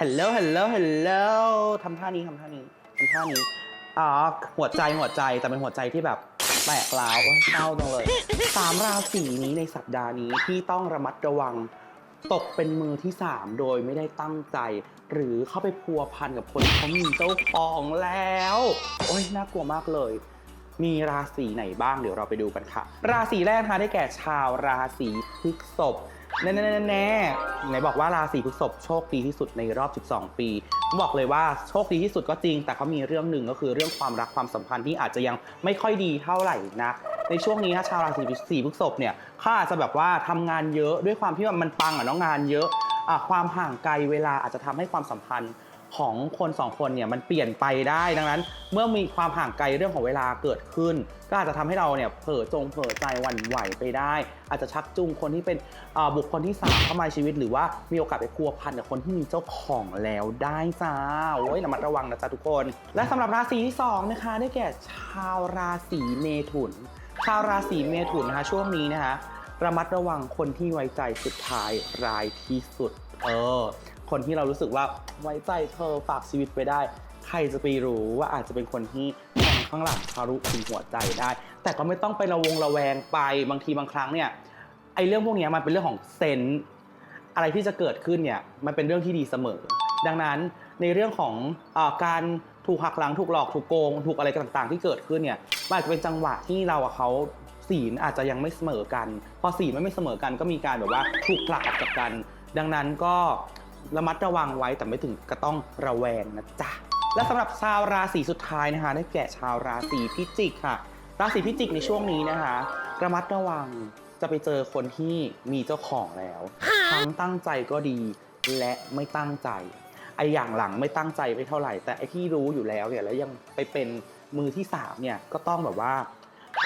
ฮัลโหล ฮัลโหล ฮัลโหลทำท่านี้ทำท่านี้ทำท่านี้อ๋อหัวใจหัวใจแต่เป็นหัวใจที่แบบแตกร้าวเศร้าจังเลยสามราศีนี้ในสัปดาห์นี้ที่ต้องระมัดระวัง ตกเป็นมือที่สามโดยไม่ได้ตั้งใจ หรือเข้าไปพัวพันกับคนที่เขามีเจ้าของแล้ว โอ้ยน่ากลัวมากเลย มีราศีไหนบ้างเดี๋ยวเราไปดูกันค่ะ ราศีแรกนะคะได้แก่ชาวราศีพฤษภ แน่แน่แน่แน่ไหนบอกว่าราศีพฤษภโชคดีที่สุดในรอบ 12 ปี บอกเลยว่าโชคดีที่สุดก็จริง แต่เขามีเรื่องหนึ่งก็คือเรื่องความรักความสัมพันธ์ที่อาจจะยังไม่ค่อยดีเท่าไหร่นัก ในช่วงนี้ถ้าชาวราศีสีพฤษภเนี่ยเขาอาจจะแบบว่าทำงานเยอะด้วยความที่ว่ามันปังอะเนาะงานเยอะอะความห่างไกลเวลาอาจจะทำให้ความสัมพันธ์ ของคนสองคนเนี่ยมันเปลี่ยนไปได้ดังนั้น เมื่อมีความห่างไกลเรื่องของเวลาเกิดขึ้น ก็อาจจะทำให้เราเนี่ยเผลอจงเผลอใจหวั่นไหวไปได้ อาจจะชักจูงคนที่เป็นบุคคลที่สามเข้ามาในชีวิต หรือว่ามีโอกาสไปพัวพันกับคนที่มีเจ้าของแล้วได้จ้าโอ้ยระมัดระวังนะจ๊ะทุกคน และสำหรับราศีที่สองนะคะได้แก่ชาวราศีเมถุน ชาวราศีเมถุนนะคะช่วงนี้นะคะระมัดระวังคนที่ไว้ใจสุดท้ายรายที่สุด เออ คนที่เรารู้สึกว่าไว้ใจเธอฝากชีวิตไปได้ ใครจะไปรู้ว่าอาจจะเป็นคนที่แทงข้างหลังทะลุถึงหัวใจได้ แต่ก็ไม่ต้องไประวงระแวงไปบางทีบางครั้งเนี่ยไอ้เรื่องพวกนี้มันเป็นเรื่องของเซนอะไรที่จะเกิดขึ้นเนี่ยมันเป็นเรื่องที่ดีเสมอ ดังนั้นในเรื่องของอการถูกหักหลังถูกหลอกถูกโกง ถูกอะไรต่างๆ ที่เกิดขึ้นเนี่ยมันอาจจะเป็นจังหวะที่เรากับเขาศีลอาจจะยังไม่เสมอกัน พอศีลมันไม่เสมอกันก็มีการแบบว่าถูกผลักออกจากกัน ดังนั้นก็ ระมัดระวังไว้แต่ไม่ถึงก็ต้องระแวงนะจ๊ะ และสำหรับชาวราศีสุดท้ายนะคะ ได้แก่ชาวราศีพิจิกค่ะ ราศีพิจิกในช่วงนี้นะคะ ระมัดระวังจะไปเจอคนที่มีเจ้าของแล้ว ทั้งตั้งใจก็ดีและไม่ตั้งใจไออย่างหลังไม่ตั้งใจไม่เท่าไหร่ แต่ไอที่รู้อยู่แล้วเนี่ยแล้วยังไปเป็นมือที่สามเนี่ยก็ต้องแบบว่า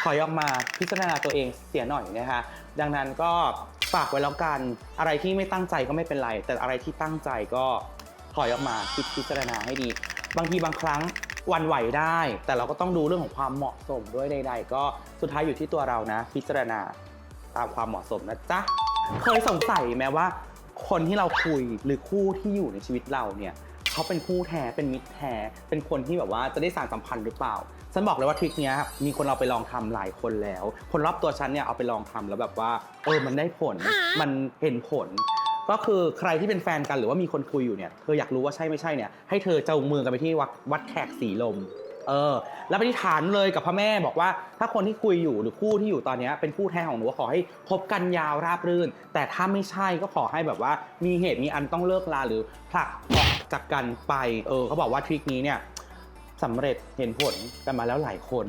ถอยออกมาพิจารณาตัวเองเสียหน่อยนะคะ ดังนั้นก็ ฝากไว้แล้วกัน อะไรที่ไม่ตั้งใจก็ไม่เป็นไร แต่อะไรที่ตั้งใจก็ถอยออกมาคิดพิจารณาให้ดี บางทีบางครั้งวันไหวได้ แต่เราก็ต้องดูเรื่องของความเหมาะสมด้วยใด ๆ ก็สุดท้ายอยู่ที่ตัวเรานะ พิจารณาตามความเหมาะสมนะจ๊ะเคยสงสัยไหมว่า คนที่เราคุยหรือคู่ที่อยู่ในชีวิตเราเนี่ย เขาเป็นคู่แท้เป็นมิตรแท้เป็นคนที่แบบว่าจะได้สานสัมพันธ์หรือเปล่า ฉันบอกเลยว่าทริคเนี้ยมีคนเราไปลองทำหลายคนแล้ว คนรอบตัวฉันเนี่ยเอาไปลองทำแล้วแบบว่าเออมันได้ผลมันเห็นผล ก็คือใครที่เป็นแฟนกันหรือว่ามีคนคุยอยู่เนี่ยเธออยากรู้ว่าใช่ไม่ใช่เนี่ยให้เธอจูงมือกันไปที่วัดวัดแขกสีลมเออแล้วไปที่ฐานเลยกับพระแม่บอกว่า ถ้าคนที่คุยอยู่หรือคู่ที่อยู่ตอนเนี้ยเป็นคู่แท้ของหนูก็ขอให้คบกันยาวราบรื่น แต่ถ้าไม่ใช่ก็ขอให้แบบว่ามีเหตุมีอันต้องเลิกลาหรือผลักออก จากกันไป เออเขาบอกว่าทริคนี้เนี่ยสำเร็จเห็นผลกันมาแล้วหลายคน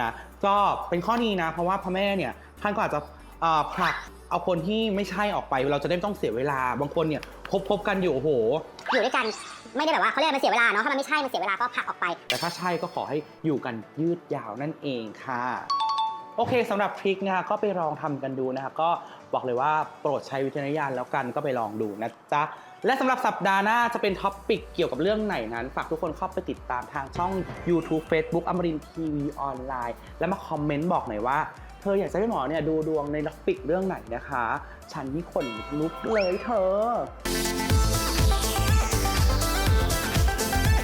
นะก็เป็นข้อดีนะ เพราะว่าพระแม่เนี่ยท่านก็อาจจะเอ่อผลักเอาคนที่ไม่ใช่ออกไปเราจะได้ไม่ต้องเสียเวลา บางคนเนี่ยคบคบกันอยู่โอ้โห อยู่ด้วยกันไม่ได้แบบว่าเขาเรียกอะไรมันเสียเวลาเนาะถ้ามันไม่ใช่มันเสียเวลาก็ผลักออกไป แต่ถ้าใช่ก็ขอให้อยู่กันยืดยาวนั่นเองค่ะ โอเคสำหรับทริคนะคะก็ไปลองทำกันดูนะคะก็ บอกเลยว่าโปรดใช้วิจารณญาณแล้วกันก็ไปลองดูนะจ๊ะ และสำหรับสัปดาห์หน้าจะเป็นท็อปปิกเกี่ยวกับเรื่องไหนนั้น ฝากทุกคนเข้าไปติดตามทางช่อง YouTube Facebook อมรินทีวีออนไลน์แล้วมาคอมเมนต์บอกหน่อยว่าเธออยากจะให้หมอเนี่ยดูดวงในท็อปปิกเรื่องไหนนะคะ ฉันนี่ขนลุกเลยเธอ